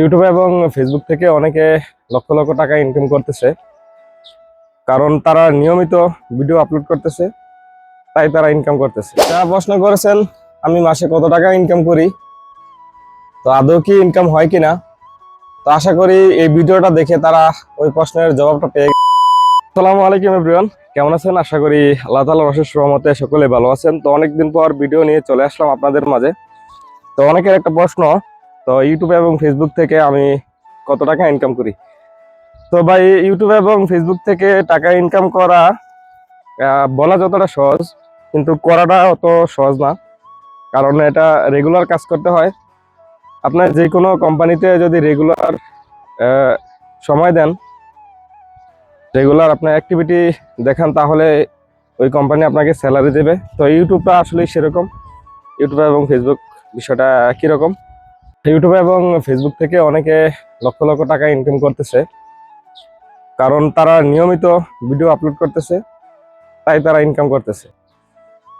ইউটিউবে এবং ফেসবুক থেকে অনেকে লক্ষ লক্ষ টাকা ইনকাম করতেছে। কারণ তারা নিয়মিত ভিডিও আপলোড করতেছে, তাই তারা ইনকাম করতেছে। তারা প্রশ্ন করেছেন, আমি মাসে কত টাকা ইনকাম করি, তো আদৌ কি ইনকাম হয় কিনা? তো আশা করি এই ভিডিওটা দেখে তারা ওই প্রশ্নের জবাবটা পেয়ে। আসসালামু আলাইকুম এভরিওয়ান কেমন আছেন? আশা করি আল্লাহ তাআলার অশেষ রহমতে সকলে ভালো আছেন। তো অনেকদিন পর ভিডিও নিয়ে চলে আসলাম আপনাদের মাঝে। তো অনেকের একটা প্রশ্ন তো ইউটিউব এবং ফেসবুক থেকে আমি কত টাকা ইনকাম করি? তো ভাই ইউটিউব এবং ফেসবুক থেকে টাকা ইনকাম করা বলা যতটা সহজ, কিন্তু করাটা অত সহজ না। কারণ এটা রেগুলার কাজ করতে হয়। আপনার যে কোনো কোম্পানিতে যদি রেগুলার সময় দেন রেগুলার আপনার অ্যাক্টিভিটি দেখান, তাহলে ওই কোম্পানি আপনাকে স্যালারি দেবে। তো ইউটিউবটা আসলে সেরকম। ইউটিউব এবং ফেসবুক বিষয়টা একই রকম ইউটিউব এবং ফেসবুক থেকে অনেকে লক্ষ লক্ষ টাকা ইনকাম করতেছে। কারণ তারা নিয়মিত ভিডিও আপলোড করতেছে, তাই তারা ইনকাম করতেছে।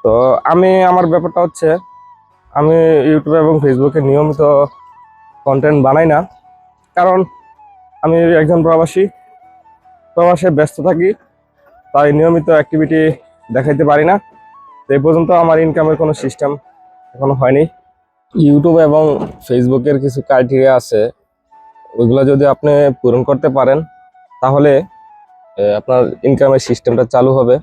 তো আমি, আমার ব্যাপারটা হচ্ছে, আমি ইউটিউব এবং ফেসবুকে নিয়মিত কন্টেন্ট বানাই না। কারণ আমি একজন প্রবাসী, প্রবাসে ব্যস্ত থাকি, তাই নিয়মিত অ্যাক্টিভিটি দেখাইতে পারি না। তো এই পর্যন্ত আমার ইনকামের কোনো সিস্টেম এখনও হয়নি। ইউটিউব এবং ফেসবুকের কিছু ক্রাইটেরিয়া আছে, ওইগুলো যদি আপনি পূরণ করতে পারেন, তাহলে আপনার ইনকামের সিস্টেমটা চালু হবে।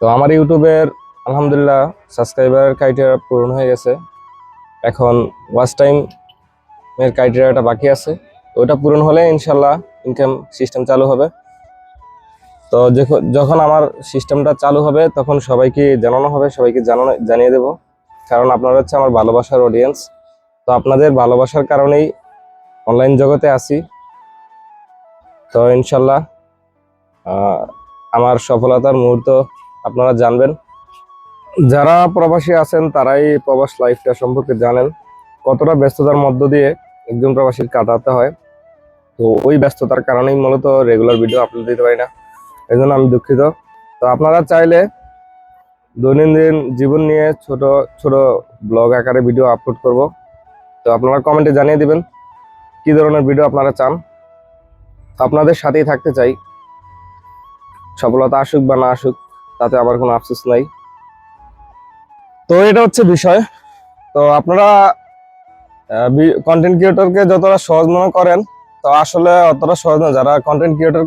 তো আমার ইউটিউবের আলহামদুলিল্লাহ সাবস্ক্রাইবার ক্রাইটেরিয়া পূরণ হয়ে গেছে। এখন ওয়াচ টাইম এর ক্রাইটেরিয়াটা বাকি আছে। ওটা পূরণ হলে ইনশাল্লাহ ইনকাম সিস্টেম চালু হবে। তো যখন আমার সিস্টেমটা চালু হবে, তখন সবাইকে জানানো হবে, সবাইকে জানানো, জানিয়ে দেবো। কারণ আপনারা হচ্ছে আমার ভালোবাসার অডিয়েন্স তো আপনাদের ভালোবাসার কারণেই অনলাইন জগতে আছি। তো ইনশাল্লাহ আমার সফলতার মুহূর্ত আপনারা জানবেন। যারা প্রবাসী আছেন, তারাই প্রবাস লাইফটা সম্পর্কে জানেন। কতটা ব্যস্ততার মধ্য দিয়ে একজন প্রবাসীর কাটাতে হয়। তো ওই ব্যস্ততার কারণেই মূলত রেগুলার ভিডিও আপলোড দিতে পারি না। এই আমি দুঃখিত। তো আপনারা চাইলে দৈনন্দিন জীবন নিয়ে ছোট ছোট ব্লগ আকারে ভিডিও আপলোড করব। তো আপনারা কমেন্টে জানিয়ে দিবেন, কি ধরনের ভিডিও আপনারা চান। আপনাদের সাথেই থাকতে চাই। সফলতা আসুক বা না আসুক, তাতে আমার কোনো আফসোস নাই। তো এটা হচ্ছে বিষয়। তো আপনারা কন্টেন্ট ক্রিয়েটরকে যতটা সহজ মনে করেন, তো আসলে অতটা সহজ না। যারা কন্টেন্ট ক্রিয়েটর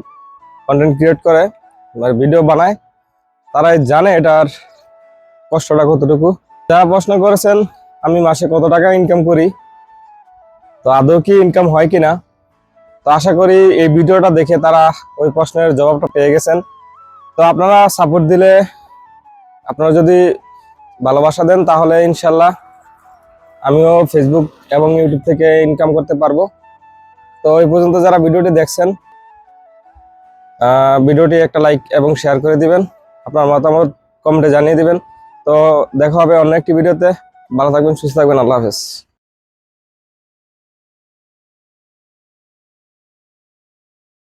কন্টেন্ট ক্রিয়েট করে ভিডিও বানায়, তারাই জানে এটার কষ্টটা কতটুকু? যারা প্রশ্ন করেছেন, আমি মাসে কত টাকা ইনকাম করি? তো আদৌ কি ইনকাম হয় কিনা? তো আশা করি এই ভিডিওটা দেখে তারা ওই প্রশ্নের জবাবটা পেয়ে গেছেন। তো আপনারা সাপোর্ট দিলে, আপনারা যদি ভালোবাসা দেন, তাহলে ইনশাল্লাহ আমিও ফেসবুক এবং ইউটিউব থেকে ইনকাম করতে পারব। তো এই পর্যন্ত যারা ভিডিওটি দেখছেন ভিডিওটি একটা লাইক এবং শেয়ার করে দিবেন। আপনার মতামত কমেন্টে জানিয়ে দিবেন। তো দেখা হবে অন্য একটি ভিডিওতে। ভালো থাকবেন সুস্থ থাকবেন আল্লাহ হাফেজ।